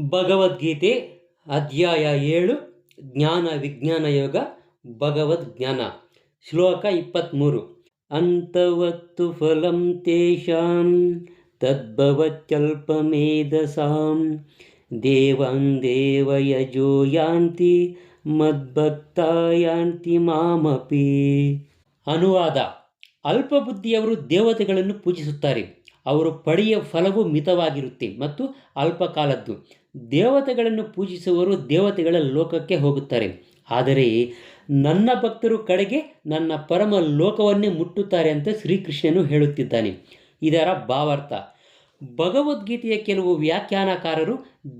ಭಗವದ್ಗೀತೆ ಅಧ್ಯಾಯ ಏಳು, ಜ್ಞಾನ ವಿಜ್ಞಾನ ಯೋಗ, ಭಗವದ್ ಜ್ಞಾನ. ಶ್ಲೋಕ ಇಪ್ಪತ್ತ್ಮೂರು ಅಂತವತ್ತು ಫಲಂ ತೇಷಾಂ, ತದ್ಭವತ್ಯಲ್ಪಮೇಧಸಾಂ. ದೇವಂ ದೇವಯಜೋ ಯಾಂತಿ ಮದ್ಭಕ್ತ ಯಾಂತಿ ಮಾಮಪಿ. ಅನುವಾದ. ಅಲ್ಪಬುದ್ಧಿಯವರು ದೇವತೆಗಳನ್ನು ಪೂಜಿಸುತ್ತಾರೆ. ಅವರು ಪಡೆಯ ಫಲವು ಮಿತವಾಗಿರುತ್ತೆ ಮತ್ತು ಅಲ್ಪಕಾಲದ್ದು. ದೇವತೆಗಳನ್ನು ಪೂಜಿಸುವವರು ದೇವತೆಗಳ ಲೋಕಕ್ಕೆ ಹೋಗುತ್ತಾರೆ. ಆದರೆ ನನ್ನ ಭಕ್ತರು ಕಡೆಗೆ ನನ್ನ ಪರಮ ಲೋಕವನ್ನೇ ಮುಟ್ಟುತ್ತಾರೆ ಅಂತ ಶ್ರೀಕೃಷ್ಣನು ಹೇಳುತ್ತಿದ್ದಾನೆ. ಇದರ ಭಾವಾರ್ಥ, ಭಗವದ್ಗೀತೆಯ ಕೆಲವು ವ್ಯಾಖ್ಯಾನಕಾರರು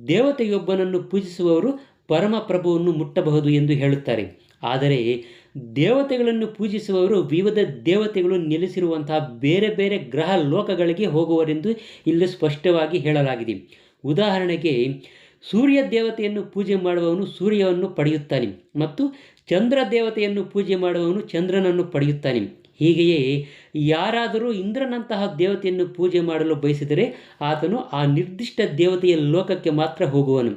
ದೇವತೆಯೊಬ್ಬನನ್ನು ಪೂಜಿಸುವವರು ಪರಮ ಪ್ರಭುವನ್ನು ಮುಟ್ಟಬಹುದು ಎಂದು ಹೇಳುತ್ತಾರೆ. ಆದರೆ ದೇವತೆಗಳನ್ನು ಪೂಜಿಸುವವರು ವಿವಿಧ ದೇವತೆಗಳು ನೆಲೆಸಿರುವಂತಹ ಬೇರೆ ಬೇರೆ ಗ್ರಹ ಲೋಕಗಳಿಗೆ ಹೋಗುವರೆಂದು ಇಲ್ಲಿ ಸ್ಪಷ್ಟವಾಗಿ ಹೇಳಲಾಗಿದೆ. ಉದಾಹರಣೆಗೆ ಸೂರ್ಯ ದೇವತೆಯನ್ನು ಪೂಜೆ ಮಾಡುವವನು ಸೂರ್ಯವನ್ನು ಪಡೆಯುತ್ತಾನೆ ಮತ್ತು ಚಂದ್ರ ದೇವತೆಯನ್ನು ಪೂಜೆ ಮಾಡುವವನು ಚಂದ್ರನನ್ನು ಪಡೆಯುತ್ತಾನೆ. ಹೀಗೆಯೇ ಯಾರಾದರೂ ಇಂದ್ರನಂತಹ ದೇವತೆಯನ್ನು ಪೂಜೆ ಮಾಡಲು ಬಯಸಿದರೆ ಆತನು ಆ ನಿರ್ದಿಷ್ಟ ದೇವತೆಯ ಲೋಕಕ್ಕೆ ಮಾತ್ರ ಹೋಗುವನು.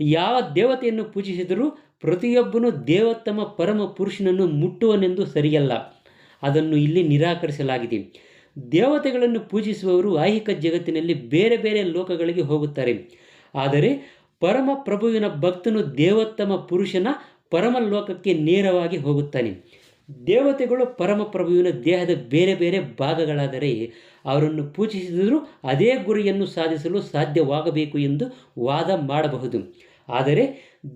ಯಾವ ದೇವತೆಯನ್ನು ಪೂಜಿಸಿದರೂ ಪ್ರತಿಯೊಬ್ಬನು ದೇವೋತ್ತಮ ಪರಮ ಪುರುಷನನ್ನು ಮುಟ್ಟುವನೆಂದು ಸರಿಯಲ್ಲ. ಅದನ್ನು ಇಲ್ಲಿ ನಿರಾಕರಿಸಲಾಗಿದೆ. ದೇವತೆಗಳನ್ನು ಪೂಜಿಸುವವರು ಐಹಿಕ ಜಗತ್ತಿನಲ್ಲಿ ಬೇರೆ ಬೇರೆ ಲೋಕಗಳಿಗೆ ಹೋಗುತ್ತಾರೆ. ಆದರೆ ಪರಮ ಪ್ರಭುವಿನ ಭಕ್ತನು ದೇವೋತ್ತಮ ಪುರುಷನ ಪರಮ ಲೋಕಕ್ಕೆ ನೇರವಾಗಿ ಹೋಗುತ್ತಾನೆ. ದೇವತೆಗಳು ಪರಮ ಪ್ರಭುವಿನ ದೇಹದ ಬೇರೆ ಬೇರೆ ಭಾಗಗಳಾದರೆ ಅವರನ್ನು ಪೂಜಿಸಿದರೂ ಅದೇ ಗುರಿಯನ್ನು ಸಾಧಿಸಲು ಸಾಧ್ಯವಾಗಬೇಕು ಎಂದು ವಾದ ಮಾಡಬಹುದು. ಆದರೆ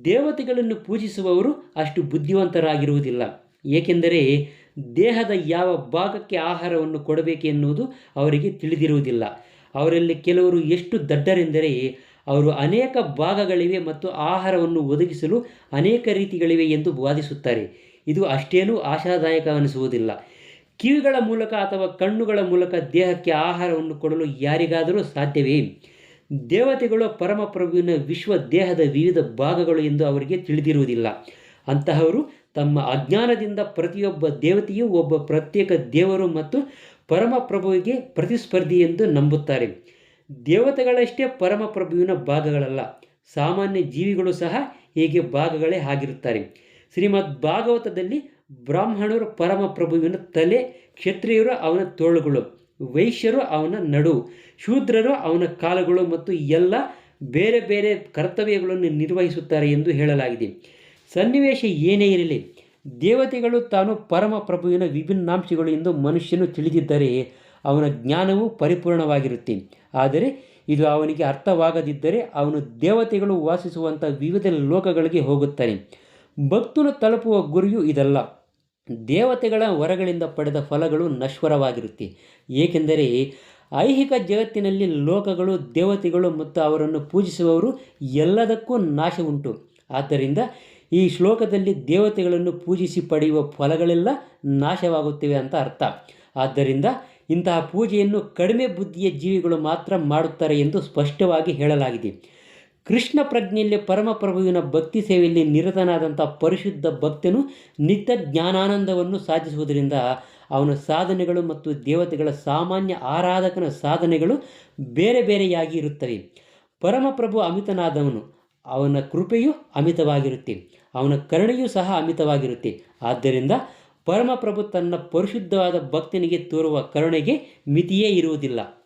ದೇವತೆಗಳನ್ನು ಪೂಜಿಸುವವರು ಅಷ್ಟು ಬುದ್ಧಿವಂತರಾಗಿರುವುದಿಲ್ಲ. ಏಕೆಂದರೆ ದೇಹದ ಯಾವ ಭಾಗಕ್ಕೆ ಆಹಾರವನ್ನು ಕೊಡಬೇಕೆನ್ನುವುದು ಅವರಿಗೆ ತಿಳಿದಿರುವುದಿಲ್ಲ. ಅವರಲ್ಲಿ ಕೆಲವರು ಎಷ್ಟು ದಡ್ಡರೆಂದರೆ ಅವರು ಅನೇಕ ಭಾಗಗಳಿವೆ ಮತ್ತು ಆಹಾರವನ್ನು ಒದಗಿಸಲು ಅನೇಕ ರೀತಿಗಳಿವೆ ಎಂದು ವಾದಿಸುತ್ತಾರೆ. ಇದು ಅಷ್ಟೇನೂ ಆಶಾದಾಯಕವೆನಿಸುವುದಿಲ್ಲ ಕಿವಿಗಳ ಮೂಲಕ ಅಥವಾ ಕಣ್ಣುಗಳ ಮೂಲಕ ದೇಹಕ್ಕೆ ಆಹಾರವನ್ನು ಕೊಡಲು ಯಾರಿಗಾದರೂ ಸಾಧ್ಯವೇ? ದೇವತೆಗಳು ಪರಮಪ್ರಭುವಿನ ವಿಶ್ವ ದೇಹದ ವಿವಿಧ ಭಾಗಗಳು ಎಂದು ಅವರಿಗೆ ತಿಳಿದಿರುವುದಿಲ್ಲ. ಅಂತಹವರು ತಮ್ಮ ಅಜ್ಞಾನದಿಂದ ಪ್ರತಿಯೊಬ್ಬ ದೇವತೆಯು ಒಬ್ಬ ಪ್ರತ್ಯೇಕ ದೇವರು ಮತ್ತು ಪರಮಪ್ರಭುವಿಗೆ ಪ್ರತಿಸ್ಪರ್ಧಿ ಎಂದು ನಂಬುತ್ತಾರೆ. ದೇವತೆಗಳಷ್ಟೇ ಪರಮಪ್ರಭುವಿನ ಭಾಗಗಳಲ್ಲ, ಸಾಮಾನ್ಯ ಜೀವಿಗಳು ಸಹ ಹೀಗೆ ಭಾಗಗಳೇ ಆಗಿರುತ್ತಾರೆ. ಶ್ರೀಮದ್ ಭಾಗವತದಲ್ಲಿ ಬ್ರಾಹ್ಮಣರು ಪರಮಪ್ರಭುವಿನ ತಲೆ, ಕ್ಷತ್ರಿಯರು ಅವನ ತೋಳುಗಳು, ವೈಶ್ಯರು ಅವನ ನಡು, ಶೂದ್ರರು ಅವನ ಕಾಲುಗಳು ಮತ್ತು ಎಲ್ಲ ಬೇರೆ ಬೇರೆ ಕರ್ತವ್ಯಗಳನ್ನು ನಿರ್ವಹಿಸುತ್ತಾರೆ ಎಂದು ಹೇಳಲಾಗಿದೆ. ಸನ್ನಿವೇಶ ಏನೇ ಇರಲಿ, ದೇವತೆಗಳು ತಾನು ಪರಮ ಪ್ರಭುವಿನ ವಿಭಿನ್ನಾಂಶಗಳು ಎಂದು ಮನುಷ್ಯನು ತಿಳಿದಿದ್ದರೆ ಅವನ ಜ್ಞಾನವು ಪರಿಪೂರ್ಣವಾಗಿರುತ್ತೆ. ಆದರೆ ಇದು ಅವನಿಗೆ ಅರ್ಥವಾಗದಿದ್ದರೆ ಅವನು ದೇವತೆಗಳು ವಾಸಿಸುವಂಥ ವಿವಿಧ ಲೋಕಗಳಿಗೆ ಹೋಗುತ್ತಾನೆ. ಭಕ್ತನು ತಲುಪುವ ಗುರಿಯು ಇದಲ್ಲ. ದೇವತೆಗಳ ವರಗಳಿಂದ ಪಡೆದ ಫಲಗಳು ನಶ್ವರವಾಗಿರುತ್ತೆ. ಏಕೆಂದರೆ ಐಹಿಕ ಜಗತ್ತಿನಲ್ಲಿ ಲೋಕಗಳು, ದೇವತೆಗಳು ಮತ್ತು ಅವರನ್ನು ಪೂಜಿಸುವವರು ಎಲ್ಲದಕ್ಕೂ ನಾಶ ಉಂಟು ಆದ್ದರಿಂದ ಈ ಶ್ಲೋಕದಲ್ಲಿ ದೇವತೆಗಳನ್ನು ಪೂಜಿಸಿ ಪಡೆಯುವ ಫಲಗಳೆಲ್ಲ ನಾಶವಾಗುತ್ತಿವೆ ಅಂತ ಅರ್ಥ. ಆದ್ದರಿಂದ ಇಂತಹ ಪೂಜೆಯನ್ನು ಕಡಿಮೆ ಬುದ್ಧಿಯ ಜೀವಿಗಳು ಮಾತ್ರ ಮಾಡುತ್ತಾರೆ ಎಂದು ಸ್ಪಷ್ಟವಾಗಿ ಹೇಳಲಾಗಿದೆ. ಕೃಷ್ಣ ಪ್ರಜ್ಞೆಯಲ್ಲಿ ಪರಮಪ್ರಭುವಿನ ಭಕ್ತಿ ಸೇವೆಯಲ್ಲಿ ನಿರತನಾದಂಥ ಪರಿಶುದ್ಧ ಭಕ್ತನು ನಿತ್ಯ ಜ್ಞಾನಾನಂದವನ್ನು ಸಾಧಿಸುವುದರಿಂದ ಅವನ ಸಾಧನೆಗಳು ಮತ್ತು ದೇವತೆಗಳ ಸಾಮಾನ್ಯ ಆರಾಧಕನ ಸಾಧನೆಗಳು ಬೇರೆ ಬೇರೆಯಾಗಿ ಇರುತ್ತವೆ. ಪರಮಪ್ರಭು ಅಮಿತನಾದವನು, ಅವನ ಕೃಪೆಯು ಅಮಿತವಾಗಿರುತ್ತೆ. ಅವನ ಕರುಣೆಯೂ ಸಹ ಅಮಿತವಾಗಿರುತ್ತೆ. ಆದ್ದರಿಂದ ಪರಮಪ್ರಭು ತನ್ನ ಪರಿಶುದ್ಧವಾದ ಭಕ್ತನಿಗೆ ತೋರುವ ಕರುಣೆಗೆ ಮಿತಿಯೇ ಇರುವುದಿಲ್ಲ.